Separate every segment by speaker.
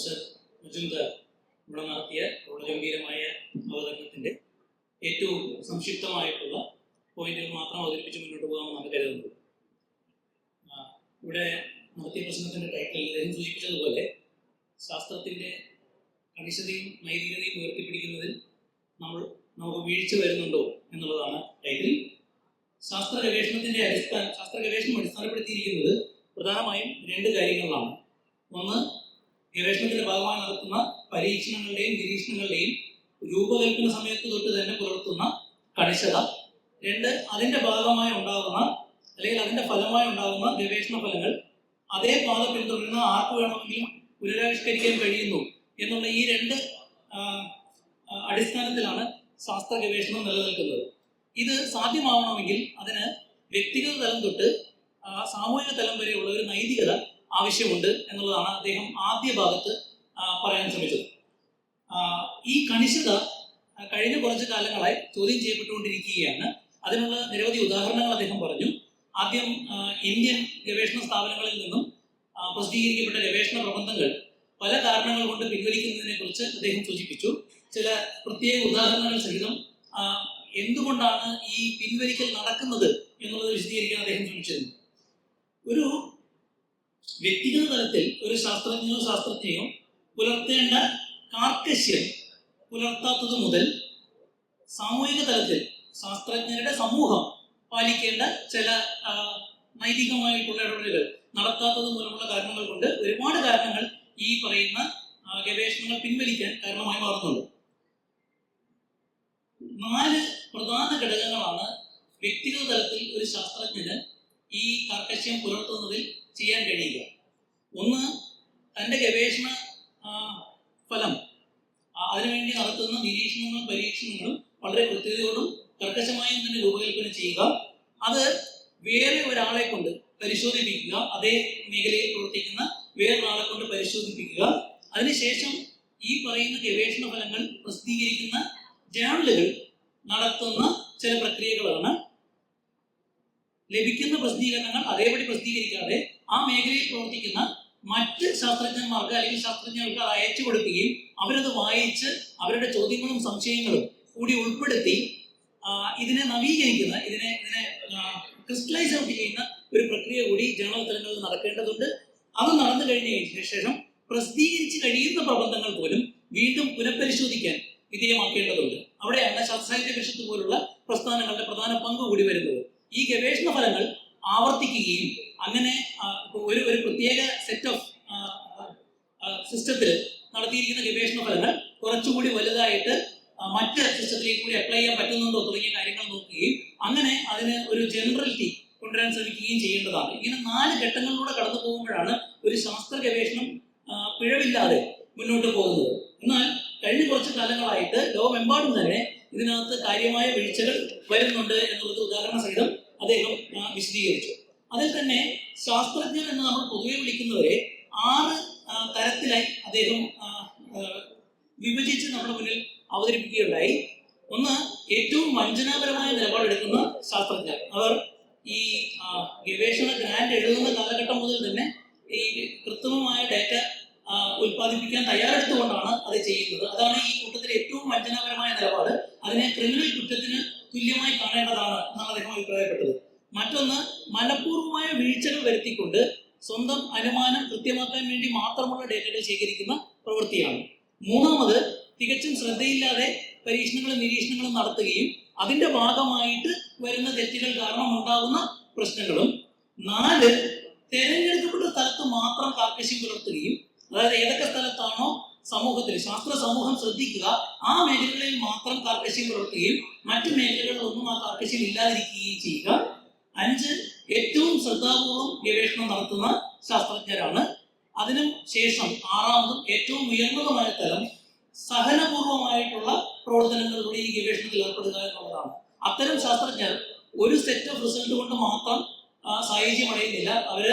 Speaker 1: Professor Majumdar ഇവിടെ നടത്തിയ ഗംഭീരമായ അവതരണത്തിന്റെ ഏറ്റവും സംക്ഷിപ്തമായിട്ടുള്ള പോയിന്റുകൾ മാത്രം അവതരിപ്പിച്ച് മുന്നോട്ട് പോകാമെന്നാണ് കരുതുന്നത്. ഇവിടെ നടത്തിയ പ്രശ്നത്തിന്റെ ടൈറ്റിൽ അദ്ദേഹം സൂചിപ്പിച്ചതുപോലെ ശാസ്ത്രത്തിന്റെ കണിശതയും നൈതികതയും ഉയർത്തിപ്പിടിക്കുന്നതിൽ നമ്മൾ നമുക്ക് വീഴ്ച വരുന്നുണ്ടോ എന്നുള്ളതാണ് ടൈറ്റിൽ ശാസ്ത്ര ഗവേഷണത്തിന്റെ അടിസ്ഥാന ശാസ്ത്ര ഗവേഷണം അടിസ്ഥാനപ്പെടുത്തിയിരിക്കുന്നത് പ്രധാനമായും രണ്ട് കാര്യങ്ങളിലാണ് ഒന്ന് ഗവേഷണത്തിന്റെ ഭാഗമായി നടത്തുന്ന പരീക്ഷണങ്ങളുടെയും നിരീക്ഷണങ്ങളുടെയും രൂപകൽപ്പന സമയത്ത് തൊട്ട് തന്നെ പുലർത്തുന്ന കണിശത. രണ്ട് അതിന്റെ ഭാഗമായി ഉണ്ടാകുന്ന അല്ലെങ്കിൽ അതിന്റെ ഫലമായി ഉണ്ടാകുന്ന ഗവേഷണ ഫലങ്ങൾ. അതേ പാത പിന്തുടരുന്ന ആർക്ക് വേണമെങ്കിലും പുനരാവിഷ്കരിക്കാൻ കഴിയുന്നു എന്നുള്ള ഈ രണ്ട് അടിസ്ഥാനത്തിലാണ് ശാസ്ത്ര ഗവേഷണം നിലനിൽക്കുന്നത്. ഇത് സാധ്യമാവണമെങ്കിൽ അതിന് വ്യക്തിഗത തലം തൊട്ട് സാമൂഹിക തലം വരെയുള്ള ഒരു നൈതികത ആവശ്യമുണ്ട് എന്നുള്ളതാണ് അദ്ദേഹം ആദ്യ ഭാഗത്ത് പറയാൻ ശ്രമിച്ചത്. ഈ കണിശത കഴിഞ്ഞ കുറച്ച് കാലങ്ങളായി ചോദ്യം ചെയ്യപ്പെട്ടുകൊണ്ടിരിക്കുകയാണ്. അതിനുള്ള നിരവധി ഉദാഹരണങ്ങൾ അദ്ദേഹം പറഞ്ഞു. ആദ്യം ഇന്ത്യൻ ഗവേഷണ സ്ഥാപനങ്ങളിൽ നിന്നും പ്രസിദ്ധീകരിക്കപ്പെട്ട ഗവേഷണ പ്രബന്ധങ്ങൾ പല കാരണങ്ങൾ കൊണ്ട് പിൻവലിക്കുന്നതിനെ കുറിച്ച് അദ്ദേഹം സൂചിപ്പിച്ചു. ചില പ്രത്യേക ഉദാഹരണങ്ങൾ സഹിതം എന്തുകൊണ്ടാണ് ഈ പിൻവലിക്കൽ നടക്കുന്നത് എന്നുള്ളത് വിശദീകരിക്കാൻ അദ്ദേഹം ശ്രമിച്ചിരുന്നു. ഒരു വ്യക്തിഗത തലത്തിൽ ഒരു ശാസ്ത്രജ്ഞനോ ശാസ്ത്രജ്ഞയോ പുലർത്തേണ്ട കാർക്കശ്യം പുലർത്താത്തത് മുതൽ സാമൂഹിക തലത്തിൽ ശാസ്ത്രജ്ഞരുടെ സമൂഹം പാലിക്കേണ്ട ചില നൈതികമായിട്ടുള്ള ഇടപെടലുകൾ നടത്താത്തത് മൂലമുള്ള കാരണങ്ങൾ കൊണ്ട് ഒരുപാട് കാരണങ്ങൾ ഈ പറയുന്ന ഗവേഷണങ്ങൾ പിൻവലിക്കാൻ കാരണമായി മാറുന്നുണ്ട്. നാല് പ്രധാന ഘടകങ്ങളാണ് വ്യക്തിഗത തലത്തിൽ ഒരു ശാസ്ത്രജ്ഞന് ഈ കാർക്കശ്യം പുലർത്തുന്നതിൽ ചെയ്യാൻ കഴിയുക. ഒന്ന് തന്റെ ഗവേഷണ ഫലം അതിനുവേണ്ടി നടത്തുന്ന നിരീക്ഷണങ്ങളും പരീക്ഷണങ്ങളും വളരെ കൃത്യതയോടും കർക്കശമായും തന്നെ രൂപകൽപ്പന ചെയ്യുക. അത് വേറെ ഒരാളെ കൊണ്ട് പരിശോധിപ്പിക്കുക. അതേ മേഖലയിൽ പ്രവർത്തിക്കുന്ന വേറൊരാളെ കൊണ്ട് പരിശോധിപ്പിക്കുക. അതിനുശേഷം ഈ പറയുന്ന ഗവേഷണ ഫലങ്ങൾ പ്രസിദ്ധീകരിക്കുന്ന ജേണലുകൾ നടത്തുന്ന ചില പ്രക്രിയകളാണ് ലഭിക്കുന്ന പ്രസിദ്ധീകരണങ്ങൾ അതേപടി പ്രസിദ്ധീകരിക്കാതെ ആ മേഖലയിൽ പ്രവർത്തിക്കുന്ന മറ്റ് ശാസ്ത്രജ്ഞന്മാർക്ക് അല്ലെങ്കിൽ ശാസ്ത്രജ്ഞർക്ക് അത് അയച്ചു കൊടുക്കുകയും അവരത് വായിച്ച് അവരുടെ ചോദ്യങ്ങളും സംശയങ്ങളും കൂടി ഉൾപ്പെടുത്തി ഇതിനെ നവീകരിക്കുന്ന ഇതിനെ ഇതിനെ ക്രിസ്റ്റലൈസ് ഔട്ട് ചെയ്യുന്ന ഒരു പ്രക്രിയ കൂടി ജേണൽ തലങ്ങളിൽ നടക്കേണ്ടതുണ്ട്. അത് നടന്നു കഴിഞ്ഞ ശേഷം പ്രസിദ്ധീകരിച്ച് കഴിയുന്ന പ്രബന്ധങ്ങൾ പോലും വീണ്ടും പുനഃപരിശോധിക്കാൻ വിധേയമാക്കേണ്ടതുണ്ട്. അവിടെയാണ് ശാസ്ത്രസാഹിത്യ സാഹിത്യ പോലുള്ള പ്രസ്ഥാനങ്ങളുടെ പ്രധാന പങ്ക് കൂടി വരുന്നത് ഈ ഗവേഷണ ഫലങ്ങൾ ആവർത്തിക്കുകയും അങ്ങനെ ഒരു ഒരു പ്രത്യേക സെറ്റ് ഓഫ് സിസ്റ്റത്തിൽ നടത്തിയിരിക്കുന്ന ഗവേഷണ ഫലങ്ങൾ കുറച്ചുകൂടി വലുതായിട്ട് മറ്റ് സിസ്റ്റത്തിലേക്ക് കൂടി അപ്ലൈ ചെയ്യാൻ പറ്റുന്നുണ്ടോ തുടങ്ങിയ കാര്യങ്ങൾ നോക്കുകയും അങ്ങനെ അതിന് ഒരു ജനറലിറ്റി കൊണ്ടുവരാൻ ശ്രമിക്കുകയും ചെയ്യേണ്ടതാണ്. ഇങ്ങനെ നാല് ഘട്ടങ്ങളിലൂടെ കടന്നു പോകുമ്പോഴാണ് ഒരു ശാസ്ത്ര ഗവേഷണം പിഴവില്ലാതെ മുന്നോട്ട് പോകുന്നത്. എന്നാൽ കഴിഞ്ഞ കുറച്ച് കാലങ്ങളായിട്ട് ലോകമെമ്പാടും തന്നെ ഇതിനകത്ത് കാര്യമായ വീഴ്ചകൾ വരുന്നുണ്ട് എന്നുള്ളത് ഉദാഹരണ സഹിതം അദ്ദേഹം വിശദീകരിച്ചു. അതിൽ തന്നെ ശാസ്ത്രജ്ഞർ എന്ന് നമ്മൾ പൊതുവെ വിളിക്കുന്നവരെ ആറ് തരത്തിലായി അദ്ദേഹം വിഭജിച്ച് നമ്മുടെ മുന്നിൽ അവതരിപ്പിക്കുകയുണ്ടായി. ഒന്ന് ഏറ്റവും വഞ്ചനാപരമായ നിലപാടെടുക്കുന്ന ശാസ്ത്രജ്ഞർ. അവർ ഈ ഗവേഷണ ഗ്രാൻഡ് എഴുതുന്ന കാലഘട്ടം മുതൽ തന്നെ ഈ കൃത്രിമമായ ഡാറ്റ ഉൽപ്പാദിപ്പിക്കാൻ തയ്യാറെടുത്തുകൊണ്ടാണ് അത് ചെയ്യുന്നത്. അതാണ് ഈ കൂട്ടത്തിലെ ഏറ്റവും വഞ്ചനാപരമായ നിലപാട്. അതിനെ ക്രിമിനൽ കുറ്റത്തിന് തുല്യമായി കാണേണ്ടതാണ് എന്നാണ് അദ്ദേഹം അഭിപ്രായപ്പെട്ടത്. മറ്റൊന്ന് മനഃപൂർവമായ വീഴ്ചകൾ വരുത്തിക്കൊണ്ട് സ്വന്തം അനുമാനം കൃത്യമാക്കാൻ വേണ്ടി മാത്രമുള്ള ഡേറ്റകൾ ശേഖരിക്കുന്ന പ്രവൃത്തിയാണ്. മൂന്നാമത് തികച്ചും ശ്രദ്ധയില്ലാതെ പരീക്ഷണങ്ങളും നിരീക്ഷണങ്ങളും നടത്തുകയും അതിന്റെ ഭാഗമായിട്ട് വരുന്ന തെറ്റുകൾ കാരണം ഉണ്ടാകുന്ന പ്രശ്നങ്ങളും. നാല് തെരഞ്ഞെടുക്കപ്പെട്ട സ്ഥലത്ത് മാത്രം കാർക്കശ്യം പുലർത്തുകയും അതായത് ഏതൊക്കെ സ്ഥലത്താണോ സമൂഹത്തിൽ ശാസ്ത്ര സമൂഹം ശ്രദ്ധിക്കുക ആ മേഖലകളിൽ മാത്രം കാർക്കശ്യം പുലർത്തുകയും മറ്റു മേഖലകളിലൊന്നും ആ കാർക്കശ്യം ഇല്ലാതിരിക്കുകയും ചെയ്യുക. അഞ്ച് ഏറ്റവും ശ്രദ്ധാപൂർവം ഗവേഷണം നടത്തുന്ന ശാസ്ത്രജ്ഞരാണ്. അതിനും ശേഷം ആറാമതും ഏറ്റവും ഉയർന്നതുമായ തലം സഹനപൂർവമായിട്ടുള്ള പ്രവർത്തനങ്ങളിലൂടെ ഈ ഗവേഷണത്തിൽ ഏർപ്പെടുക എന്നുള്ളതാണ്. അത്തരം ശാസ്ത്രജ്ഞർ ഒരു സെറ്റ് ഓഫ് റിസൾട്ട് കൊണ്ട് മാത്രം ആ, സായുജ്യം അടയുന്നില്ല അവർ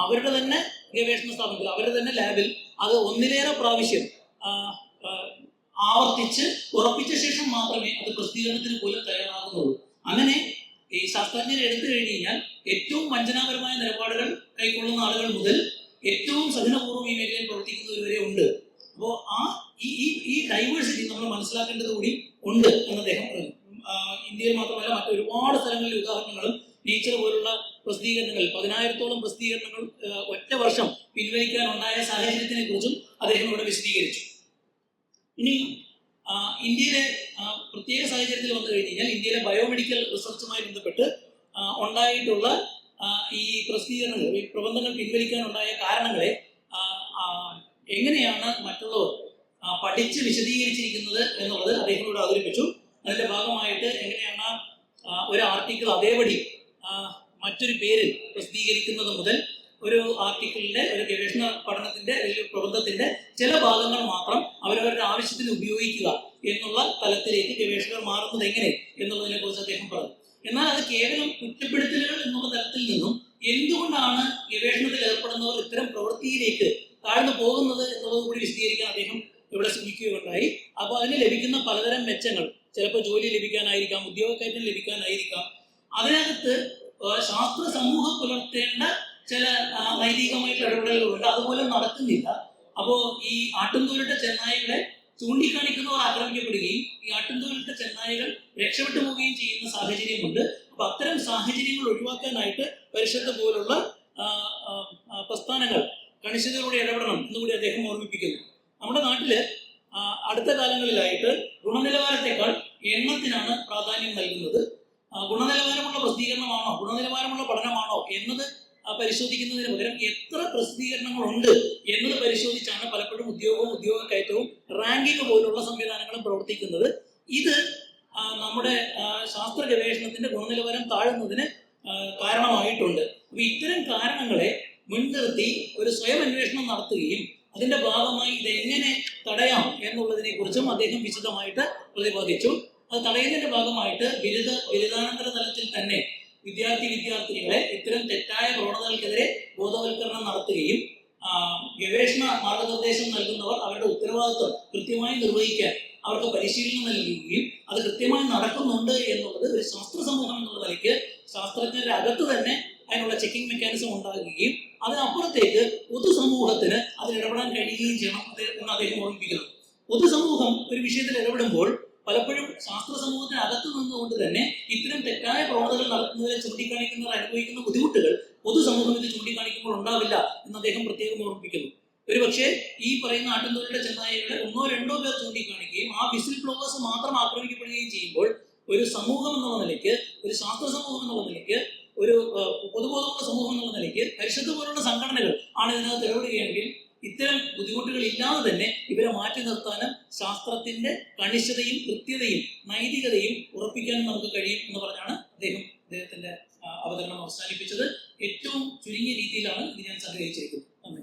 Speaker 1: അവരുടെ തന്നെ ഗവേഷണ സ്ഥാപനത്തിൽ അവരുടെ തന്നെ ലാബിൽ അത് ഒന്നിലേറെ പ്രാവശ്യം ആവർത്തിച്ച് ഉറപ്പിച്ച ശേഷം മാത്രമേ അത് പ്രസിദ്ധീകരണത്തിന് പോലും തയ്യാറാകുന്നുള്ളൂ. അങ്ങനെ ഈ ശാസ്ത്രജ്ഞർ എടുത്തു കഴിഞ്ഞു കഴിഞ്ഞാൽ ഏറ്റവും വഞ്ചനാപരമായ നിലപാടുകൾ കൈക്കൊള്ളുന്ന ആളുകൾ മുതൽ ഏറ്റവും സഹനപൂർവം ഈ മേഖലയിൽ പ്രവർത്തിക്കുന്നവർ വരെ ഉണ്ട്. അപ്പോൾ ആ ഈ ഈ ഈ ഡൈവേഴ്സിറ്റി നമ്മൾ മനസ്സിലാക്കേണ്ടത് കൂടി ഉണ്ട് എന്ന് അദ്ദേഹം പറഞ്ഞു. ഇന്ത്യയിൽ മാത്രമല്ല മറ്റൊരുപാട് സ്ഥലങ്ങളിൽ ഉദാഹരണങ്ങളും നേച്ചർ പോലുള്ള പ്രസിദ്ധീകരണങ്ങൾ പതിനായിരത്തോളം പ്രസിദ്ധീകരണങ്ങൾ ഒറ്റ വർഷം പിൻവലിക്കാനുണ്ടായ സാഹചര്യത്തിനെ കുറിച്ചും അദ്ദേഹം ഇവിടെ വിശദീകരിച്ചു. ഇനി ഇന്ത്യയിലെ പ്രത്യേക സാഹചര്യത്തിൽ വന്നു കഴിഞ്ഞ് കഴിഞ്ഞാൽ ഇന്ത്യയിലെ ബയോമെഡിക്കൽ റിസർച്ചുമായി ബന്ധപ്പെട്ട് ഉണ്ടായിട്ടുള്ള ഈ പ്രസിദ്ധീകരണങ്ങൾ ഈ പ്രബന്ധങ്ങൾ പിൻവലിക്കാനുണ്ടായ കാരണങ്ങളെ ആ, ആ, എങ്ങനെയാണ് മറ്റുള്ളവർ പഠിച്ച് വിശദീകരിച്ചിരിക്കുന്നത് എന്നുള്ളത് അദ്ദേഹം ഇവിടെ അവതരിപ്പിച്ചു. അതിന്റെ ഭാഗമായിട്ട് എങ്ങനെയാണ് ഒരു ആർട്ടിക്കിൾ അതേപടി മറ്റൊരു പേരിൽ പ്രസിദ്ധീകരിക്കുന്നത് മുതൽ ഒരു ആർട്ടിക്കിളിന്റെ ഒരു ഗവേഷണ പഠനത്തിന്റെ അല്ലെങ്കിൽ പ്രബന്ധത്തിന്റെ ചില ഭാഗങ്ങൾ മാത്രം അവരവരുടെ ആവശ്യത്തിന് ഉപയോഗിക്കുക എന്നുള്ള തലത്തിലേക്ക് ഗവേഷകർ മാറുന്നത് എങ്ങനെ എന്നുള്ളതിനെ കുറിച്ച് അദ്ദേഹം പറഞ്ഞു. എന്നാൽ അത് കേവലം കുറ്റപ്പെടുത്തലുകൾ എന്നുള്ള തലത്തിൽ നിന്നും എന്തുകൊണ്ടാണ് ഗവേഷണത്തിൽ ഏർപ്പെടുന്നവർ ഇത്തരം പ്രവൃത്തിയിലേക്ക് താഴ്ന്നു പോകുന്നത് എന്നുള്ളത് കൂടി വിശദീകരിക്കാൻ അദ്ദേഹം ഇവിടെ ശ്രമിക്കുകയുണ്ടായി. അപ്പോൾ അതിന് ലഭിക്കുന്ന പലതരം മെച്ചങ്ങൾ ചിലപ്പോൾ ജോലി ലഭിക്കാനായിരിക്കാം ഉദ്യോഗക്കയറ്റം ലഭിക്കാനായിരിക്കാം അതിനകത്ത് ശാസ്ത്ര സമൂഹം പുലർത്തേണ്ട ചില നൈതികമായിട്ടുള്ള ഇടപെടലുകളുണ്ട്. അതുപോലെ നടക്കുന്നില്ല. അപ്പോ ഈ ആട്ടുംതോലിട്ട ചെന്നായികളെ ചൂണ്ടിക്കാണിക്കുന്നവർ ആക്രമിക്കപ്പെടുകയും ഈ ആട്ടുംതോലിട്ട ചെന്നായികൾ രക്ഷപ്പെട്ടു പോവുകയും ചെയ്യുന്ന സാഹചര്യമുണ്ട്. അപ്പൊ അത്തരം സാഹചര്യങ്ങൾ ഒഴിവാക്കാനായിട്ട് പരിഷത്ത് പോലുള്ള പ്രസ്ഥാനങ്ങൾ കണിശതയോടെ ഇടപെടണം എന്നുകൂടി അദ്ദേഹം ഓർമ്മിപ്പിക്കുന്നു. നമ്മുടെ നാട്ടിൽ അടുത്ത കാലങ്ങളിലായിട്ട് ഗുണനിലവാരത്തെക്കാൾ എണ്ണത്തിനാണ് പ്രാധാന്യം നൽകുന്നത്. ഗുണനിലവാരമുള്ള പ്രസിദ്ധീകരണമാണോ? ഗുണനിലവാരമുള്ള പഠനമാണോ? എന്നത് പരിശോധിക്കുന്നതിന് പകരം എത്ര പ്രസിദ്ധീകരണങ്ങളുണ്ട് എന്നത് പരിശോധിച്ചാണ് പലപ്പോഴും ഉദ്യോഗവും ഉദ്യോഗ കയറ്റവും റാങ്കിങ് പോലുള്ള സംവിധാനങ്ങളും പ്രവർത്തിക്കുന്നത്. ഇത് നമ്മുടെ ശാസ്ത്ര ഗവേഷണത്തിന്റെ ഗുണനിലവാരം താഴുന്നതിന് കാരണമായിട്ടുണ്ട്. അപ്പൊ ഇത്തരം കാരണങ്ങളെ മുൻനിർത്തി ഒരു സ്വയം അന്വേഷണം നടത്തുകയും അതിന്റെ ഭാഗമായി ഇത് എങ്ങനെ തടയാം എന്നുള്ളതിനെ കുറിച്ചും അദ്ദേഹം വിശദമായിട്ട് പ്രതിപാദിച്ചു. അത് തടയുന്നതിന്റെ ഭാഗമായിട്ട് ബിരുദ ബിരുദാനന്തര തലത്തിൽ തന്നെ വിദ്യാർത്ഥി വിദ്യാർത്ഥിനികളെ ഇത്തരം തെറ്റായ പ്രവണതകൾക്കെതിരെ ബോധവൽക്കരണം നടത്തുകയും ഗവേഷണ മാർഗനിർദ്ദേശം നൽകുന്നവർ അവരുടെ ഉത്തരവാദിത്വം കൃത്യമായി നിർവഹിക്കാൻ അവർക്ക് പരിശീലനം നൽകുകയും അത് കൃത്യമായി നടക്കുന്നുണ്ട് എന്നുള്ളത് ഒരു ശാസ്ത്ര സമൂഹം എന്നുള്ള നിലയ്ക്ക് ശാസ്ത്രജ്ഞരുടെ അകത്ത് തന്നെ അതിനുള്ള ചെക്കിംഗ് മെക്കാനിസം ഉണ്ടാകുകയും അതിനപ്പുറത്തേക്ക് പൊതുസമൂഹത്തിന് അതിൽ ഇടപെടാൻ കഴിയുകയും ചെയ്യണം അദ്ദേഹം ഓർമ്മിപ്പിക്കുന്നത് പൊതുസമൂഹം ഒരു വിഷയത്തിൽ ഇടപെടുമ്പോൾ പലപ്പോഴും ശാസ്ത്ര സമൂഹത്തിന് അകത്ത് നിന്നുകൊണ്ട് തന്നെ ഇത്തരം തെറ്റായ പ്രവണതകൾ നടത്തുന്നതിനെ ചൂണ്ടിക്കാണിക്കുന്നവർ അനുഭവിക്കുന്ന ബുദ്ധിമുട്ടുകൾ പൊതുസമൂഹം ഇത് ചൂണ്ടിക്കാണിക്കുമ്പോൾ ഉണ്ടാവില്ല എന്ന് അദ്ദേഹം പ്രത്യേകം ഓർമ്മിപ്പിക്കുന്നു. ഒരു പക്ഷേ ഈ പറയുന്ന ആട്ടിൻതൊഴിലെ ചെന്നായികളെ ഒന്നോ രണ്ടോ പേർ ചൂണ്ടിക്കാണിക്കുകയും ആ വിസിൽ ഫ്ലോവേഴ്സ് മാത്രം ആക്രമിക്കപ്പെടുകയും ചെയ്യുമ്പോൾ ഒരു സമൂഹം എന്നുള്ള നിലയ്ക്ക് ഒരു ശാസ്ത്ര സമൂഹം എന്നുള്ള നിലയ്ക്ക് ഒരു പൊതുബോധമുള്ള സമൂഹം എന്നുള്ള നിലയ്ക്ക് പരിശുദ്ധ പോലുള്ള സംഘടനകൾ ആണ് ഇതിനകത്ത് ഇടപെടുകയാണെങ്കിൽ ഇത്തരം ബുദ്ധിമുട്ടുകൾ ഇല്ലാതെ തന്നെ ഇവരെ മാറ്റി നിർത്താനും ശാസ്ത്രത്തിന്റെ കണിശതയും കൃത്യതയും നൈതികതയും ഉറപ്പിക്കാനും നമുക്ക് കഴിയും എന്ന് പറഞ്ഞാണ് അദ്ദേഹം അദ്ദേഹത്തിന്റെ അവതരണം അവസാനിപ്പിച്ചത്. ഏറ്റവും ചുരുങ്ങിയ രീതിയിലാണ് ഇത് ഞാൻ സംഗ്രഹിച്ചിരിക്കുന്നത്